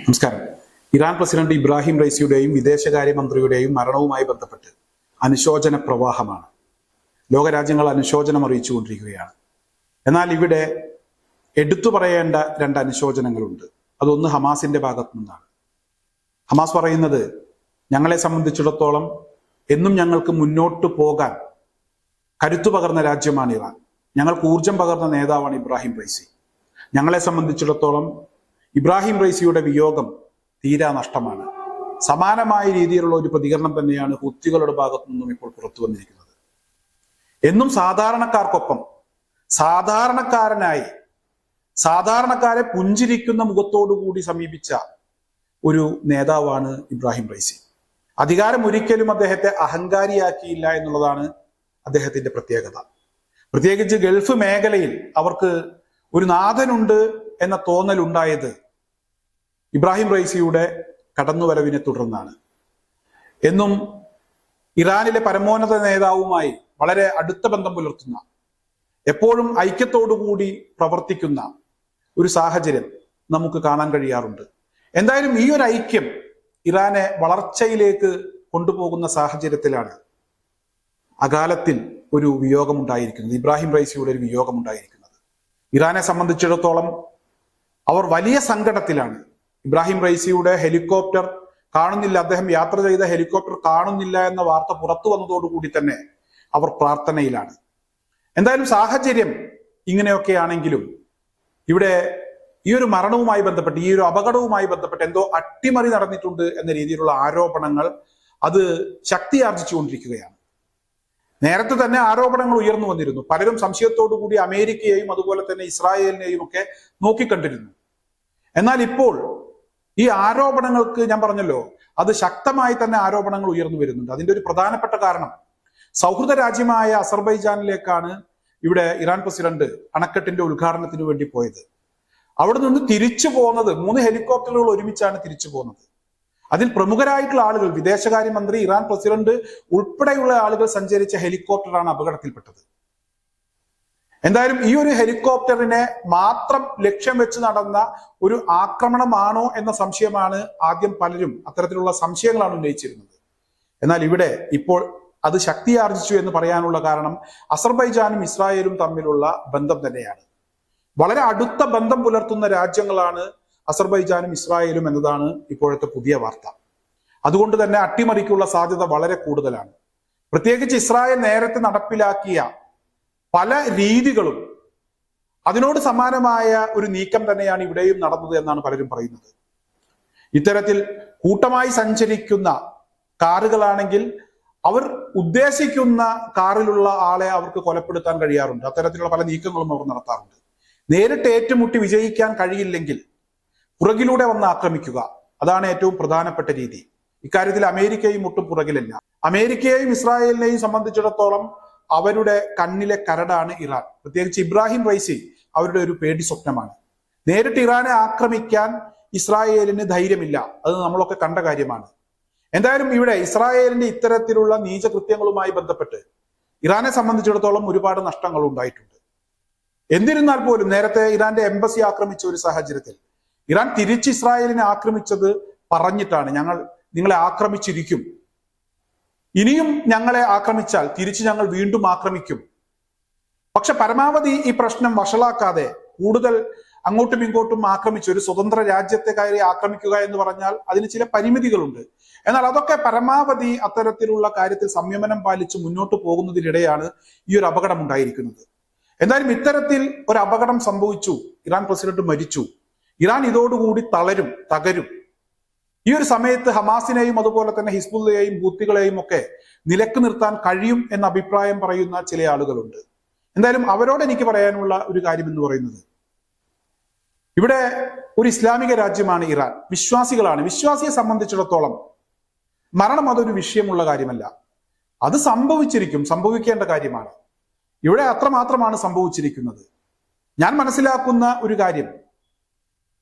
നമസ്കാരം. Iran president Ibrahim റൈസിയുടെയും വിദേശകാര്യമന്ത്രിയുടെയും മരണവുമായി ബന്ധപ്പെട്ട് അനുശോചന പ്രവാഹമാണ്. ലോകരാജ്യങ്ങൾ അനുശോചനം അറിയിച്ചുകൊണ്ടിരിക്കുകയാണ്. എന്നാൽ ഇവിടെ എടുത്തു പറയേണ്ട രണ്ട് അനുശോചനങ്ങളുണ്ട്. അതൊന്ന് ഹമാസിന്റെ ഭാഗത്തു നിന്നാണ്. ഹമാസ് പറയുന്നത് ഞങ്ങളെ സംബന്ധിച്ചിടത്തോളം എന്നും ഞങ്ങൾക്ക് മുന്നോട്ട് പോകാൻ കരുത്തു പകർന്ന രാജ്യമാണ് ഇറാൻ. ഞങ്ങൾക്ക് ഊർജം പകർന്ന നേതാവാണ് ഇബ്രാഹിം റൈസി. ഞങ്ങളെ സംബന്ധിച്ചിടത്തോളം ഇബ്രാഹിം റൈസിയുടെ വിയോഗം തീരാ നഷ്ടമാണ്. സമാനമായ രീതിയിലുള്ള ഒരു പ്രതികരണം തന്നെയാണ് ഹുത്തികളുടെ ഭാഗത്തു നിന്നും ഇപ്പോൾ പുറത്തു വന്നിരിക്കുന്നത്. എന്നും സാധാരണക്കാർക്കൊപ്പം സാധാരണക്കാരനായി സാധാരണക്കാരെ പുഞ്ചിരിക്കുന്ന മുഖത്തോടുകൂടി സമീപിച്ച ഒരു നേതാവാണ് ഇബ്രാഹിം റൈസി. അധികാരം ഒരിക്കലും അദ്ദേഹത്തെ അഹങ്കാരിയാക്കിയില്ല എന്നുള്ളതാണ് അദ്ദേഹത്തിന്റെ പ്രത്യേകത. പ്രത്യേകിച്ച് ഗൾഫ് മേഖലയിൽ അവർക്ക് ഒരു നാഥനുണ്ട് എന്ന തോന്നൽ ഉണ്ടായത് ഇബ്രാഹിം റൈസിയുടെ കടന്നുവരവിനെ തുടർന്നാണ്. എന്നും ഇറാനിലെ പരമോന്നത നേതാവുമായി വളരെ അടുത്ത ബന്ധം പുലർത്തുന്ന എപ്പോഴും ഐക്യത്തോടുകൂടി പ്രവർത്തിക്കുന്ന ഒരു സാഹചര്യം നമുക്ക് കാണാൻ കഴിയാറുണ്ട്. എന്തായാലും ഈ ഒരു ഐക്യം ഇറാനെ വളർച്ചയിലേക്ക് കൊണ്ടുപോകുന്ന സാഹചര്യത്തിലാണ് അകാലത്തിൽ ഒരു വിയോഗമുണ്ടായിരിക്കുന്നത് ഇബ്രാഹിം റൈസിയുടെ ഒരു വിയോഗമുണ്ടായിരിക്കുന്നത്. ഇറാനെ സംബന്ധിച്ചിടത്തോളം അവർ വലിയ സങ്കടത്തിലാണ് ഇബ്രാഹിം റൈസിയുടെ ഹെലികോപ്റ്റർ കാണുന്നില്ല. അദ്ദേഹം യാത്ര ചെയ്ത ഹെലികോപ്റ്റർ കാണുന്നില്ല എന്ന വാർത്ത പുറത്തു വന്നതോടുകൂടി തന്നെ അവർ പ്രാർത്ഥനയിലാണ്. എന്തായാലും സാഹചര്യം ഇങ്ങനെയൊക്കെയാണെങ്കിലും ഇവിടെ ഈ ഒരു മരണവുമായി ബന്ധപ്പെട്ട് ഈ ഒരു അപകടവുമായി ബന്ധപ്പെട്ട് എന്തോ അട്ടിമറി നടന്നിട്ടുണ്ട് എന്ന രീതിയിലുള്ള ആരോപണങ്ങൾ അത് ശക്തി ആർജിച്ചുകൊണ്ടിരിക്കുകയാണ്. നേരത്തെ തന്നെ ആരോപണങ്ങൾ ഉയർന്നു വന്നിരുന്നു. പലരും സംശയത്തോടു കൂടി അമേരിക്കയെയും അതുപോലെ തന്നെ ഇസ്രായേലിനെയും ഒക്കെ നോക്കിക്കണ്ടിരുന്നു. എന്നാൽ ഇപ്പോൾ ഈ ആരോപണങ്ങൾക്ക് ഞാൻ പറഞ്ഞല്ലോ അത് ശക്തമായി തന്നെ ആരോപണങ്ങൾ ഉയർന്നു വരുന്നുണ്ട്. അതിന്റെ ഒരു പ്രധാനപ്പെട്ട കാരണം സൗഹൃദ രാജ്യമായ അസർബൈജാനിലേക്കാണ് ഇവിടെ ഇറാൻ പ്രസിഡന്റ് അണക്കെട്ടിന്റെ ഉദ്ഘാടനത്തിന് വേണ്ടി പോയത്. അവിടെ നിന്ന് തിരിച്ചു പോകുന്നത് മൂന്ന് ഹെലികോപ്റ്ററുകൾ ഒരുമിച്ചാണ് തിരിച്ചു പോകുന്നത്. അതിൽ പ്രമുഖരായിട്ടുള്ള ആളുകൾ വിദേശകാര്യമന്ത്രി ഇറാൻ പ്രസിഡന്റ് ഉൾപ്പെടെയുള്ള ആളുകൾ സഞ്ചരിച്ച ഹെലികോപ്റ്ററാണ് അപകടത്തിൽപ്പെട്ടത്. എന്തായാലും ഈ ഒരു ഹെലികോപ്റ്ററിനെ മാത്രം ലക്ഷ്യം വെച്ച് നടന്ന ഒരു ആക്രമണമാണോ എന്ന സംശയമാണ് ആദ്യം പലരും അത്തരത്തിലുള്ള സംശയങ്ങളാണ് ഉന്നയിച്ചിരുന്നത്. എന്നാൽ ഇവിടെ ഇപ്പോൾ അത് ശക്തിയാർജിച്ചു എന്ന് പറയാനുള്ള കാരണം അസർബൈജാനും ഇസ്രായേലും തമ്മിലുള്ള ബന്ധം തന്നെയാണ്. വളരെ അടുത്ത ബന്ധം പുലർത്തുന്ന രാജ്യങ്ങളാണ് അസർബൈജാനും ഇസ്രായേലും എന്നതാണ് ഇപ്പോഴത്തെ പുതിയ വാർത്ത. അതുകൊണ്ട് തന്നെ അട്ടിമറിക്കുള്ള സാധ്യത വളരെ കൂടുതലാണ്. പ്രത്യേകിച്ച് ഇസ്രായേൽ നേരത്തെ നടപ്പിലാക്കിയ പല രീതികളും അതിനോട് സമാനമായ ഒരു നീക്കം തന്നെയാണ് ഇവിടെയും നടന്നത് എന്നാണ് പലരും പറയുന്നത്. ഇത്തരത്തിൽ കൂട്ടമായി സഞ്ചരിക്കുന്ന കാറുകളാണെങ്കിൽ അവർ ഉദ്ദേശിക്കുന്ന കാറിലുള്ള ആളെ അവർക്ക് കൊലപ്പെടുത്താൻ കഴിയാറുണ്ട്. അത്തരത്തിലുള്ള പല നീക്കങ്ങളും അവർ നടത്താറുണ്ട്. നേരിട്ട് ഏറ്റുമുട്ടി വിജയിക്കാൻ കഴിയില്ലെങ്കിൽ പുറകിലൂടെ വന്ന് ആക്രമിക്കുക. അതാണ് ഏറ്റവും പ്രധാനപ്പെട്ട രീതി. ഇക്കാര്യത്തിൽ അമേരിക്കയും ഒട്ടും പുറകിലല്ല. അമേരിക്കയെയും ഇസ്രായേലിനെയും സംബന്ധിച്ചിടത്തോളം അവരുടെ കണ്ണിലെ കരടാണ് ഇറാൻ. പ്രത്യേകിച്ച് ഇബ്രാഹിം റൈസി അവരുടെ ഒരു പേടി സ്വപ്നമാണ്. നേരിട്ട് ഇറാനെ ആക്രമിക്കാൻ ഇസ്രായേലിന് ധൈര്യമില്ല. അത് നമ്മളൊക്കെ കണ്ട കാര്യമാണ്. എന്തായാലും ഇവിടെ ഇസ്രായേലിന്റെ ഇത്തരത്തിലുള്ള നീചകൃത്യങ്ങളുമായി ബന്ധപ്പെട്ട് ഇറാനെ സംബന്ധിച്ചിടത്തോളം ഒരുപാട് നഷ്ടങ്ങൾ ഉണ്ടായിട്ടുണ്ട്. എന്നിരുന്നാൽ പോലും നേരത്തെ ഇറാന്റെ എംബസി ആക്രമിച്ച ഒരു സാഹചര്യത്തിൽ ഇറാൻ തിരിച്ച് ഇസ്രായേലിനെ ആക്രമിച്ചത് പറഞ്ഞിട്ടാണ്. ഞങ്ങൾ നിങ്ങളെ ആക്രമിച്ചിരിക്കും. ഇനിയും ഞങ്ങളെ ആക്രമിച്ചാൽ തിരിച്ച് ഞങ്ങൾ വീണ്ടും ആക്രമിക്കും. പക്ഷെ പരമാവധി ഈ പ്രശ്നം വഷളാക്കാതെ കൂടുതൽ അങ്ങോട്ടും ഇങ്ങോട്ടും ആക്രമിച്ച് ഒരു സ്വതന്ത്ര രാജ്യത്തെ കയറി ആക്രമിക്കുക എന്ന് പറഞ്ഞാൽ അതിന് ചില പരിമിതികളുണ്ട്. എന്നാൽ അതൊക്കെ പരമാവധി അത്തരത്തിലുള്ള കാര്യത്തിൽ സംയമനം പാലിച്ച് മുന്നോട്ട് പോകുന്നതിനിടെയാണ് ഈ ഒരു അപകടം ഉണ്ടായിരിക്കുന്നത്. എന്തായാലും ഇത്തരത്തിൽ ഒരു അപകടം സംഭവിച്ചു. ഇറാൻ പ്രസിഡന്റ് മരിച്ചു. ഇറാൻ ഇതോടുകൂടി തളരും തകരും. ഈ ഒരു സമയത്ത് ഹമാസിനെയും അതുപോലെ തന്നെ ഹിസ്ബുള്ളയെയും ബൂത്തികളെയും ഒക്കെ നിലയ്ക്ക് നിർത്താൻ കഴിയും എന്ന അഭിപ്രായം പറയുന്ന ചില ആളുകളുണ്ട്. എന്തായാലും അവരോട് എനിക്ക് പറയാനുള്ള ഒരു കാര്യം എന്ന് പറയുന്നത് ഇവിടെ ഒരു ഇസ്ലാമിക രാജ്യമാണ് ഇറാൻ. വിശ്വാസികളാണ്. വിശ്വാസിയെ സംബന്ധിച്ചിടത്തോളം മരണം അതൊരു വിഷയമുള്ള കാര്യമല്ല. അത് സംഭവിച്ചിരിക്കും. സംഭവിക്കേണ്ട കാര്യമാണ്. ഇവിടെ അത്രമാത്രമാണ് സംഭവിച്ചിരിക്കുന്നത്. ഞാൻ മനസ്സിലാക്കുന്ന ഒരു കാര്യം.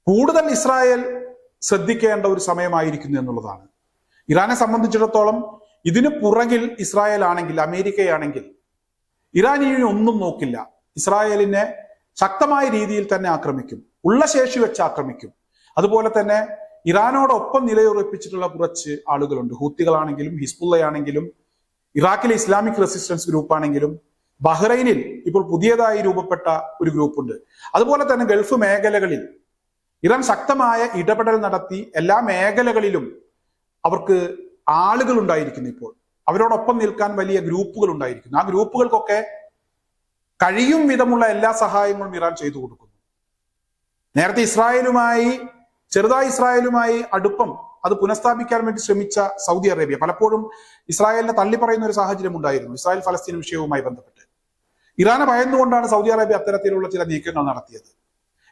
കൂടുതൽ ഇസ്രായേൽ ശ്രദ്ധിക്കേണ്ട ഒരു സമയമായിരിക്കുന്നു എന്നുള്ളതാണ്. ഇറാനെ സംബന്ധിച്ചിടത്തോളം ഇതിന് പുറകിൽ ഇസ്രായേൽ ആണെങ്കിൽ അമേരിക്കയാണെങ്കിൽ ഇറാൻ ഇനി ഒന്നും നോക്കില്ല. ഇസ്രായേലിനെ ശക്തമായ രീതിയിൽ തന്നെ ആക്രമിക്കും. ഉള്ള ശേഷി വെച്ച് ആക്രമിക്കും. അതുപോലെ തന്നെ ഇറാനോടൊപ്പം നിലയുറപ്പിച്ചിട്ടുള്ള കുറച്ച് ആളുകളുണ്ട്. ഹൂത്തികളാണെങ്കിലും ഹിസ്ബുള്ളയാണെങ്കിലും ഇറാഖിലെ ഇസ്ലാമിക് റെസിസ്റ്റൻസ് ഗ്രൂപ്പ് ആണെങ്കിലും ബഹ്റൈനിൽ ഇപ്പോൾ പുതിയതായി രൂപപ്പെട്ട ഒരു ഗ്രൂപ്പുണ്ട്. അതുപോലെ തന്നെ ഗൾഫ് മേഖലകളിൽ ഇറാൻ ശക്തമായ ഇടപെടൽ നടത്തി എല്ലാ മേഖലകളിലും അവർക്ക് ആളുകൾ ഉണ്ടായിരിക്കുന്നു ഇപ്പോൾ. അവരോടൊപ്പം നിൽക്കാൻ വലിയ ഗ്രൂപ്പുകൾ ഉണ്ടായിരിക്കുന്നു. ആ ഗ്രൂപ്പുകൾക്കൊക്കെ കഴിയും വിധമുള്ള എല്ലാ സഹായങ്ങളും ഇറാൻ ചെയ്തു കൊടുക്കുന്നു. നേരത്തെ ഇസ്രായേലുമായി ചെറുതായി ഇസ്രായേലുമായി അടുപ്പം അത് പുനഃസ്ഥാപിക്കാൻ വേണ്ടി ശ്രമിച്ച സൗദി അറേബ്യ. പലപ്പോഴും ഇസ്രായേലിനെ തള്ളി പറയുന്ന ഒരു സാഹചര്യം ഉണ്ടായിരുന്നു. ഇസ്രായേൽ ഫലസ്തീൻ വിഷയവുമായി ബന്ധപ്പെട്ട്. ഇറാനെ ഭയന്നുകൊണ്ടാണ് സൗദി അറേബ്യ അത്തരത്തിലുള്ള ചില നീക്കങ്ങൾ നടത്തിയത്.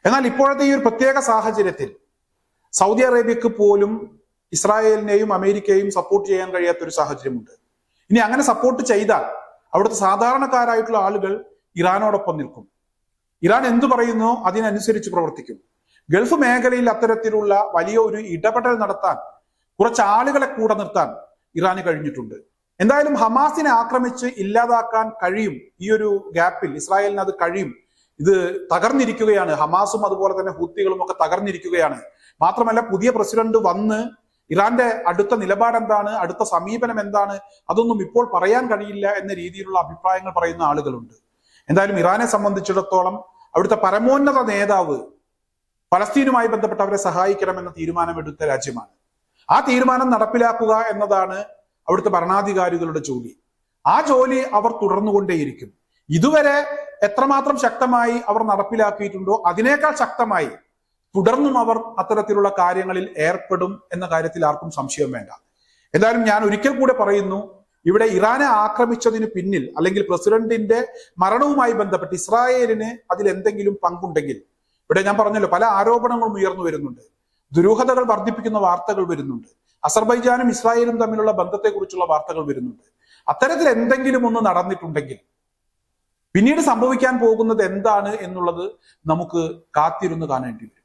എന്നാൽ ഇപ്പോഴത്തെ ഈ ഒരു പ്രത്യേക സാഹചര്യത്തിൽ സൗദി അറേബ്യക്ക് പോലും ഇസ്രായേലിനെയും അമേരിക്കയെയും സപ്പോർട്ട് ചെയ്യാൻ കഴിയാത്ത ഒരു സാഹചര്യമുണ്ട്. ഇനി അങ്ങനെ സപ്പോർട്ട് ചെയ്താൽ അവിടുത്തെ സാധാരണക്കാരായിട്ടുള്ള ആളുകൾ ഇറാനോടൊപ്പം നിൽക്കും. ഇറാൻ എന്തു പറയുന്നോ അതിനനുസരിച്ച് പ്രവർത്തിക്കും. ഗൾഫ് മേഖലയിൽ അത്തരത്തിലുള്ള വലിയ ഒരു ഇടപെടൽ നടത്താൻ കുറച്ച് ആളുകളെ കൂടെ നിർത്താൻ ഇറാന് കഴിഞ്ഞിട്ടുണ്ട്. എന്തായാലും ഹമാസിനെ ആക്രമിച്ച് ഇല്ലാതാക്കാൻ കഴിയും ഈ ഒരു ഗ്യാപ്പിൽ ഇസ്രായേലിന് അത് കഴിയും ഇത് തകർന്നിരിക്കുകയാണ്. ഹമാസും അതുപോലെ തന്നെ ഹൂത്തികളും ഒക്കെ തകർന്നിരിക്കുകയാണ്. മാത്രമല്ല പുതിയ പ്രസിഡന്റ് വന്ന് ഇറാന്റെ അടുത്ത നിലപാട് എന്താണ്? അടുത്ത സമീപനം എന്താണ്? അതൊന്നും ഇപ്പോൾ പറയാൻ കഴിയില്ല എന്ന രീതിയിലുള്ള അഭിപ്രായങ്ങൾ പറയുന്ന ആളുകളുണ്ട്. എന്തായാലും ഇറാനെ സംബന്ധിച്ചിടത്തോളം അവിടുത്തെ പരമോന്നത നേതാവ് ഫലസ്തീനുമായി ബന്ധപ്പെട്ട് അവരെ സഹായിക്കണമെന്ന തീരുമാനമെടുത്ത രാജ്യമാണ്. ആ തീരുമാനം നടപ്പിലാക്കുക എന്നതാണ് അവിടുത്തെ ഭരണാധികാരികളുടെ ജോലി. ആ ജോലി അവർ തുടർന്നുകൊണ്ടേയിരിക്കും. ഇതുവരെ എത്രമാത്രം ശക്തമായി അവർ നടപ്പിലാക്കിയിട്ടുണ്ടോ അതിനേക്കാൾ ശക്തമായി തുടർന്നും അവർ അത്തരത്തിലുള്ള കാര്യങ്ങളിൽ ഏർപ്പെടും എന്ന കാര്യത്തിൽ ആർക്കും സംശയം വേണ്ട. എന്തായാലും ഞാൻ ഒരിക്കൽ കൂടെ പറയുന്നു ഇവിടെ ഇറാനെ ആക്രമിച്ചതിന് പിന്നിൽ അല്ലെങ്കിൽ പ്രസിഡന്റിന്റെ മരണവുമായി ബന്ധപ്പെട്ട് ഇസ്രായേലിന് അതിൽ എന്തെങ്കിലും പങ്കുണ്ടെങ്കിൽ ഇവിടെ ഞാൻ പറഞ്ഞല്ലോ പല ആരോപണങ്ങളും ഉയർന്നു വരുന്നുണ്ട്. ദുരൂഹതകൾ വർദ്ധിപ്പിക്കുന്ന വാർത്തകൾ വരുന്നുണ്ട്. അസർബൈജാനും ഇസ്രായേലും തമ്മിലുള്ള ബന്ധത്തെക്കുറിച്ചുള്ള വാർത്തകൾ വരുന്നുണ്ട്. അത്തരത്തിൽ എന്തെങ്കിലും ഒന്ന് നടന്നിട്ടുണ്ടെങ്കിൽ പിന്നീട് സംഭവിക്കാൻ പോകുന്നത് എന്താണ് എന്നുള്ളത് നമുക്ക് കാത്തിരുന്ന് കാണേണ്ടി വരും.